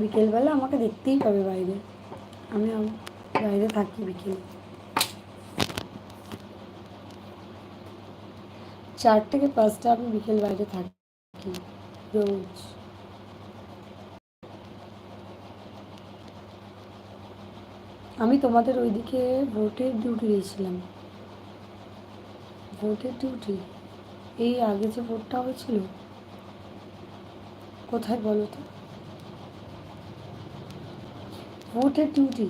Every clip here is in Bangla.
বিকেলবেলা আমাকে দেখতেই পাবে বাইরে। আমি বাইরে থাকি বিকেলে। চার থেকে পাঁচটা আমি বিকেল বাইরে থাকি, রোজ। আমি তোমাদের ওইদিকে ভোটের ডিউটি দিয়েছিলাম। ভোটের ডিউটি এই আগে যে ভোটটা হয়েছিল? কোথায় বলো তো? ভোটের ডিউটি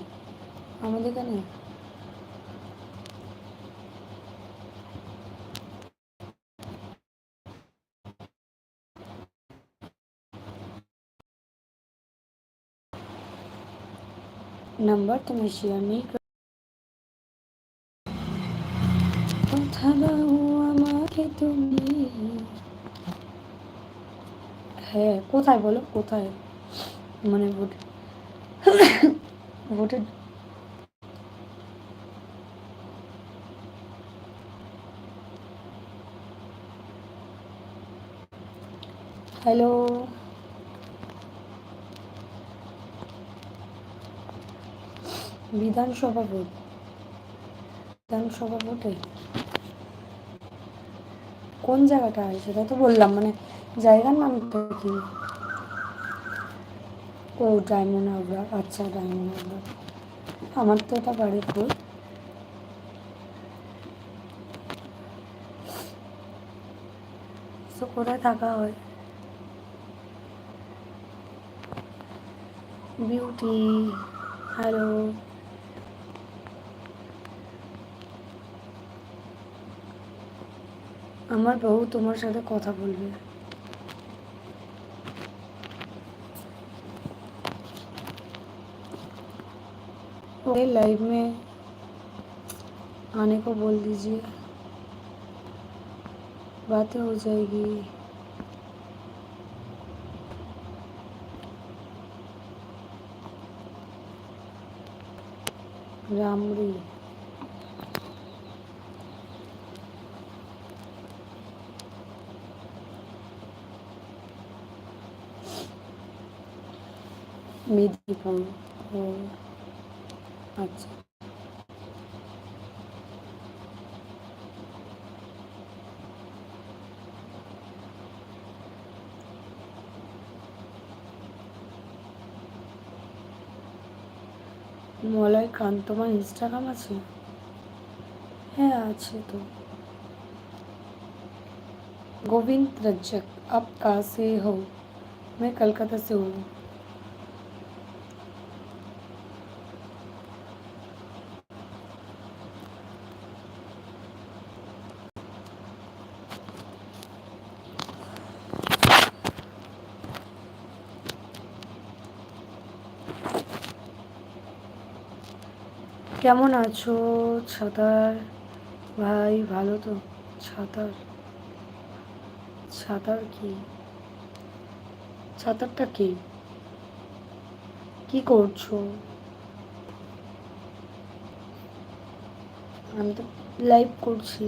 আমাদের এখানে नंबर तुम्हें शेयर नहीं कर কথা দাও আমাকে তুমি হ্যাঁ কোথায় বলো কোথায় মানে ভোটের হ্যালো বিধানসভা ভোট। বিধানসভা ভোটে কোন জায়গাটা হয়? সেটা তো বললাম মানে জায়গার নামটা কি? ও ডায়মন্ড হারবার আচ্ছা ডায়মন্ড হারবার আমার তো এটা বাড়িপুর তো কোথায় থাকা হয়? বিউটি হ্যালো আমার বউ তোমার সাথে কথা বলবে। को लाइव में आने को बोल दीजिए। बातें हो जाएगी। रामड़ी मेदीपुर ও আচ্ছা মলয় খান তোমার ইনস্টাগ্রাম আছে হ্যাঁ আছে তো गोविंद रज्जक आप कहाँ से हो मैं कलकत्ता से हूँ কেমন আছো, ছাতার? ভাই, ভালো তো? ছাতার? ছাতার কি? ছাতারটা কি? কি করছ? আমি তো লাইভ করছি।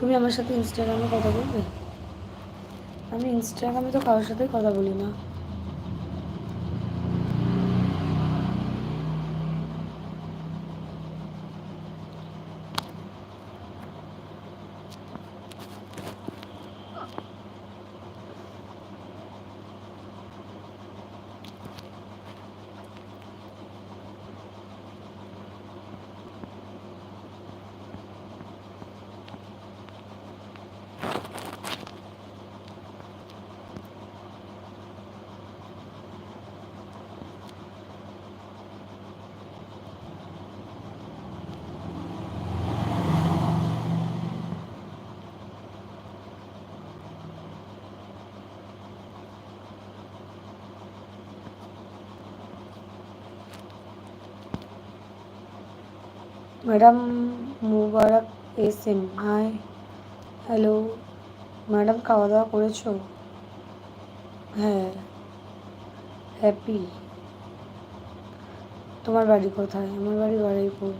তুমি আমার সাথে ইনস্টাগ্রামে কথা বলবে? আমি ইনস্টাগ্রামে তো কারোর সাথেই কথা বলি না। Madam Mubarak S M hi hello madam খাওয়া দাওয়া করেছ হ্যাঁ হ্যাপি তোমার বাড়ি কোথায় আমার বাড়ি বারুইপুর